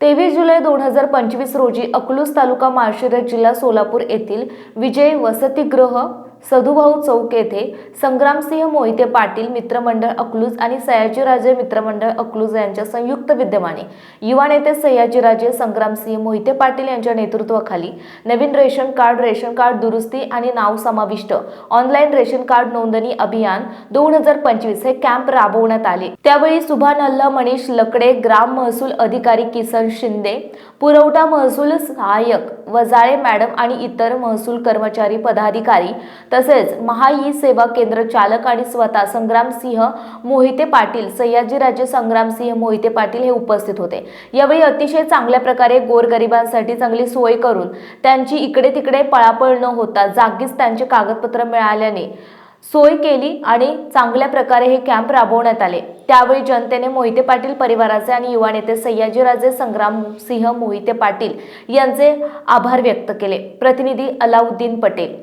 तेवीस जुलै दोन हजार पंचवीस रोजी अकलूज तालुका माळशिरस जिल्हा सोलापूर येथील विजय वसतिगृह सधुभाऊ चौक येथे संग्रामसिंह मोहिते पाटील मित्रमंडळ अकलूज आणि सयाजीराजे मित्रमंडळ अकलूज यांच्या संयुक्त विद्यमाने. युवा नेते सयाजीराजे संग्रामसिंह मोहिते पाटील यांच्या नेतृत्वाखाली नवीन रेशन कार्ड रेशन कार्ड दुरुस्ती आणि नाव समाविष्ट ऑनलाईन रेशन कार्ड नोंदणी अभियान दोन हजार पंचवीस हे कॅम्प राबवण्यात आले. त्यावेळी सुभान अल्ला मनीष लकडे ग्राम महसूल अधिकारी किसन शिंदे पुरवठा महसूल सहाय्यक वजाळे मॅडम आणि इतर महसूल कर्मचारी पदाधिकारी तसेच महा ई सेवा केंद्र चालक आणि स्वतः संग्रामसिंह मोहिते पाटील सयाजीराजे संग्रामसिंह मोहिते पाटील हे उपस्थित होते. यावेळी अतिशय चांगल्या प्रकारे गोरगरिबांसाठी चांगली सोय करून त्यांची इकडे तिकडे पळापळ न होता जागीच त्यांचे कागदपत्र मिळाल्याने सोय केली आणि चांगल्या प्रकारे हे कॅम्प राबवण्यात आले. त्यावेळी जनतेने मोहिते पाटील परिवाराचे आणि युवा नेते सयाजीराजे संग्रामसिंह मोहिते पाटील यांचे आभार व्यक्त केले. प्रतिनिधी अलाउद्दीन पटेल.